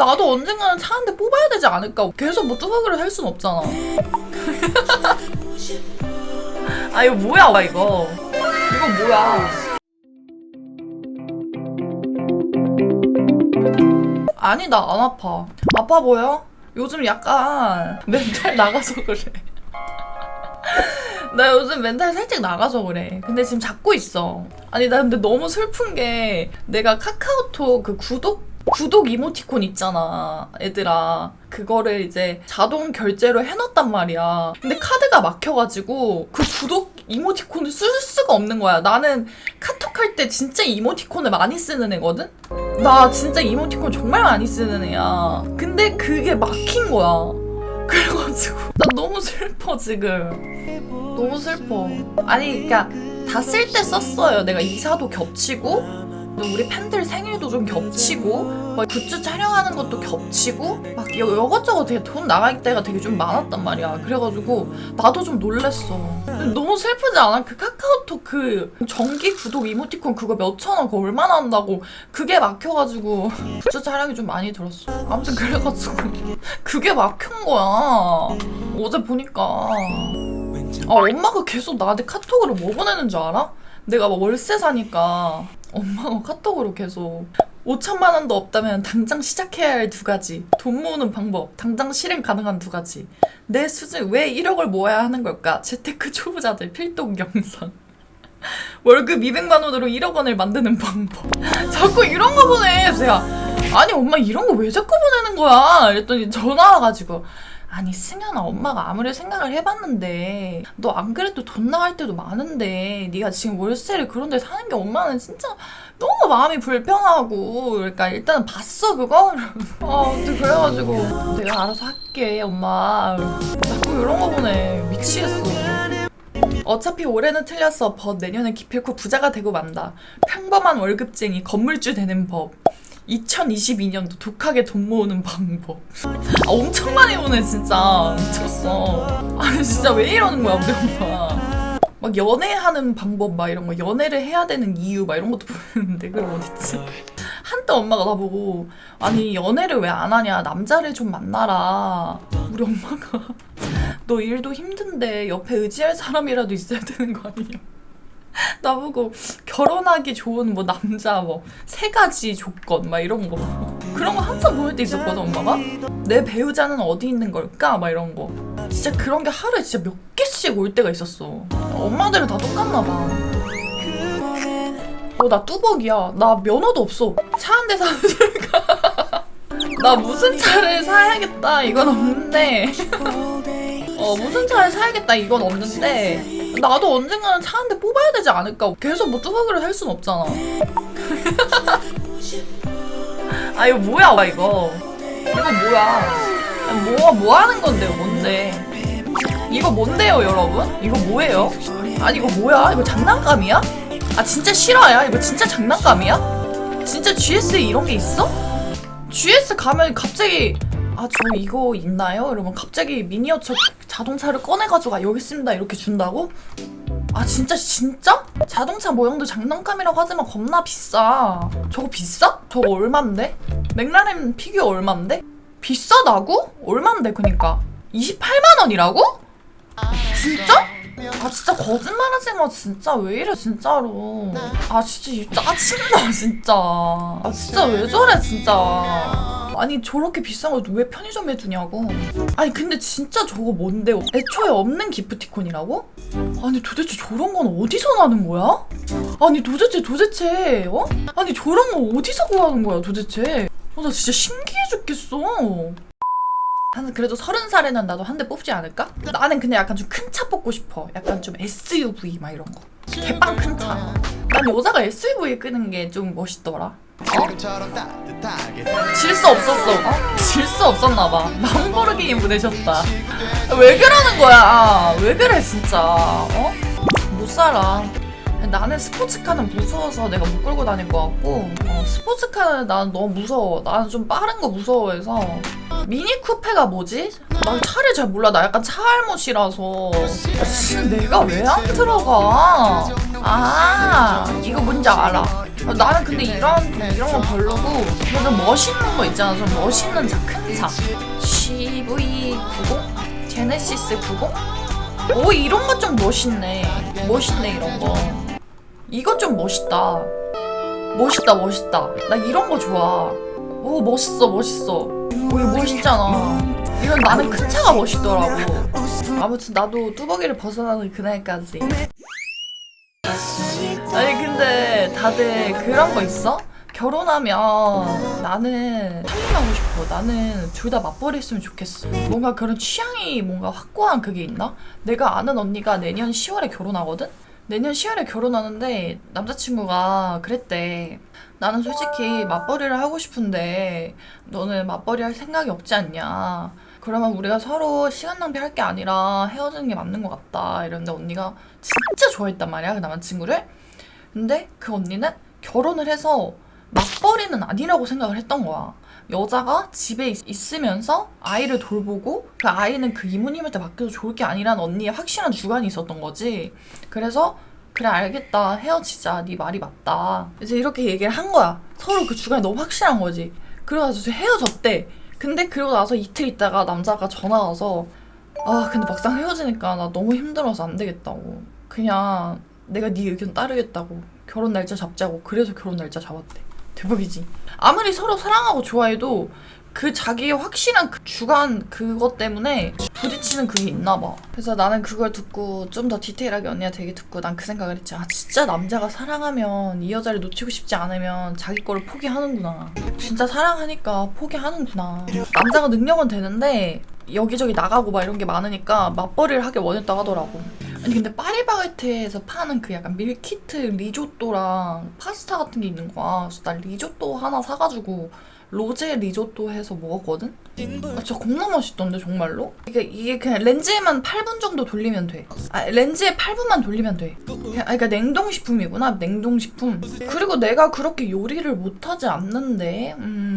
나도 언젠가는 차 한 대 뽑아야 되지 않을까 계속 뭐 뚜벅이를 할순 없잖아 아 이거 뭐야 이거 이거 뭐야 아니 나 안 아파 아파 보여? 요즘 약간 멘탈 나가서 그래 나 요즘 멘탈 살짝 나가서 그래. 근데 지금 잡고 있어. 아니, 나 근데 너무 슬픈 게 내가 카카오톡 그 구독 구독 이모티콘 있잖아, 애들아. 그거를 이제 자동 결제로 해놨단 말이야. 근데 카드가 막혀가지고 그 구독 이모티콘을 쓸 수가 없는 거야. 나는 카톡 할 때 진짜 이모티콘을 많이 쓰는 애거든? 나 진짜 이모티콘 정말 많이 쓰는 애야. 근데 그게 막힌 거야. 그래가지고 나 너무 슬퍼 지금 너무 슬퍼 아니 그니까 다 쓸 때 썼어요 내가 이사도 겹치고 우리 팬들 생일도 좀 겹치고 막 굿즈 촬영하는 것도 겹치고 막 여- 이것저것 되게 돈 나갈 때가 되게 좀 많았단 말이야. 그래가지고 나도 좀 놀랬어. 너무 슬프지 않아? 그 카카오톡 그 정기 구독 이모티콘 그거 몇천 원 그거 얼마나 한다고 그게 막혀가지고 굿즈 촬영이 좀 많이 들었어. 아무튼 그래가지고 그게 막힌 거야. 어제 보니까. 아 엄마가 계속 나한테 카톡으로 뭐 보내는 줄 알아? 내가 막 월세 사니까 엄마가 카톡으로 계속 5천만 원도 없다면 당장 시작해야 할 두 가지 돈 모으는 방법 당장 실행 가능한 두 가지. 내 수준 왜 1억을 모아야 하는 걸까? 재테크 초보자들 필독 영상. 월급 200만 원으로 1억 원을 만드는 방법. 자꾸 이런 거 보내 제가. 아니 엄마 이런 거 왜 자꾸 보내는 거야? 이랬더니 전화 와가지고 아니 승현아 엄마가 아무리 생각을 해봤는데 너 안 그래도 돈 나갈 때도 많은데 네가 지금 월세를 그런 데 사는 게 엄마는 진짜 너무 마음이 불편하고 그러니까 일단 봤어 그거? 아 그래가지고 내가 알아서 할게 엄마. 자꾸 이런 거 보내 미치겠어. 어차피 올해는 틀렸어. 벗 내년엔 기필코 부자가 되고 만다. 평범한 월급쟁이 건물주 되는 법 2022년도 독하게 돈 모으는 방법. 아, 엄청 많이 오네 진짜. 미쳤어. 아니 진짜 왜 이러는 거야 우리 엄마. 막 연애하는 방법 막 이런 거 연애를 해야 되는 이유 막 이런 것도 보였는데 그걸 어딨지? 한때 엄마가 나보고 아니 연애를 왜 안 하냐? 남자를 좀 만나라. 우리 엄마가 너 일도 힘든데 옆에 의지할 사람이라도 있어야 되는 거 아니냐 나보고 결혼하기 좋은 뭐 남자 뭐 세 가지 조건 막 이런 거. 그런 거 한참 보낼 때 있었거든 엄마가. 내 배우자는 어디 있는 걸까? 막 이런 거. 진짜 그런 게 하루에 진짜 몇 개씩 올 때가 있었어. 엄마들은 다 똑같나 봐어나 뚜벅이야. 나 면허도 없어. 차 한 대 사줄까? 나 무슨 차를 사야겠다. 이건 없는데. 어 무슨 차를 사야겠다. 이건 없는데 나도 언젠가는 차 한 대 뽑아야 되지 않을까. 계속 뭐 뚜벅이를 할 순 없잖아. 아 이거 뭐야 와 이거. 이거 뭐야. 뭐야 뭐 하는 건데요 뭔데? 이거 뭔데요 여러분? 이거 뭐예요? 아니 이거 뭐야? 이거 장난감이야? 아 진짜 실화야? 이거 진짜 장난감이야? 진짜 GS에 이런 게 있어? GS 가면 갑자기 아 저 이거 있나요? 이러면 갑자기 미니어처 자동차를 꺼내가지고 아, 여기 있습니다 이렇게 준다고? 아 진짜 진짜? 자동차 모형도 장난감이라고 하지만 겁나 비싸 저거 비싸? 저거 얼만데? 맥라렌 피규어 얼만데? 비싸다고? 얼만데 그니까 28만 원이라고? 진짜? 아 진짜 거짓말하지 마 진짜 왜 이래 진짜로 아 진짜 이 짜증나 진짜 아 진짜 왜 저래 진짜 아니 저렇게 비싼 걸 왜 편의점에 두냐고 아니 근데 진짜 저거 뭔데 애초에 없는 기프티콘이라고? 아니 도대체 저런 건 어디서 나는 거야? 아니 도대체 도대체 어? 아니 저런 거 어디서 구하는 거야 도대체 어, 나 진짜 신기해 죽겠어 한 그래도 서른 살에는 나도 한 대 뽑지 않을까? 나는 근데 약간 좀 큰 차 뽑고 싶어. 약간 좀 SUV 막 이런 거. 개빵 큰 차. 난 여자가 SUV 끄는 게 좀 멋있더라. 어? 질수 없었어. 어? 질수 없었나 봐. 람보르기니 보내셨다. 왜 그러는 거야? 왜 그래 진짜? 어? 못 살아. 나는 스포츠카는 무서워서 내가 못 끌고 다닐 것 같고 어, 스포츠카는 난 너무 무서워. 나는 좀 빠른 거 무서워해서 미니 쿠페가 뭐지? 나 차를 잘 몰라. 나 약간 차 알못이라서. 아, 씨, 내가 왜 안 들어가? 아, 뭔지 알아. 아, 나는 근데 이런 이런 건 별로고 그래서 멋있는 거 있잖아. 좀 멋있는 차, 큰 차. CV90? 제네시스 90? 오, 이런 거 좀 멋있네. 멋있네, 이런 거. 이거 좀 멋있다. 멋있다, 멋있다. 나 이런 거 좋아. 오, 멋있어, 멋있어. 오, 이거 멋있잖아. 이건 나는 큰 차가 멋있더라고. 아무튼 나도 뚜벅이를 벗어나는 그날까지. 아니 근데 다들 그런 거 있어? 결혼하면 나는 살림하고 싶어. 나는 둘 다 맞벌이 했으면 좋겠어. 뭔가 그런 취향이 뭔가 확고한 그게 있나? 내가 아는 언니가 내년 10월에 결혼하거든? 내년 10월에 결혼하는데 남자친구가 그랬대. 나는 솔직히 맞벌이를 하고 싶은데 너는 맞벌이 할 생각이 없지 않냐. 그러면 우리가 서로 시간 낭비할 게 아니라 헤어지는 게 맞는 것 같다. 이런데 언니가 진짜 좋아했단 말이야, 그 남자친구를. 근데 그 언니는 결혼을 해서 맞벌이는 아니라고 생각을 했던 거야. 여자가 집에 있, 있으면서 아이를 돌보고 그 아이는 그 이모님한테 맡겨도 좋을 게 아니라는 언니의 확실한 주관이 있었던 거지. 그래서 그래 알겠다. 헤어지자. 네 말이 맞다. 이제 이렇게 얘기를 한 거야. 서로 그 주관이 너무 확실한 거지. 그래가지고 헤어졌대. 근데 그러고 나서 이틀 있다가 남자가 전화 와서 아 근데 막상 헤어지니까 나 너무 힘들어서 안 되겠다고. 그냥 내가 네 의견 따르겠다고 결혼 날짜 잡자고 그래서 결혼 날짜 잡았대 대박이지 아무리 서로 사랑하고 좋아해도 그 자기의 확실한 그 주관 그것 때문에 부딪히는 그게 있나 봐. 그래서 나는 그걸 듣고 좀 더 디테일하게 언니한테 얘기 듣고 난 그 생각을 했지. 아 진짜 남자가 사랑하면 이 여자를 놓치고 싶지 않으면 자기 거를 포기하는구나. 진짜 사랑하니까 포기하는구나. 남자가 능력은 되는데 여기저기 나가고 막 이런 게 많으니까 맞벌이를 하길 원했다고 하더라고. 아니 근데 파리바게트에서 파는 그 약간 밀키트 리조또랑 파스타 같은 게 있는 거야. 그래서 난 리조또 하나 사가지고 로제 리조또 해서 먹었거든? 아, 진짜 겁나 맛있던데 정말로? 이게, 이게 그냥 렌즈에만 8분 정도 돌리면 돼. 아, 렌즈에 8분만 돌리면 돼. 그냥, 아, 그러니까 냉동식품이구나 냉동식품. 그리고 내가 그렇게 요리를 못하지 않는데 음,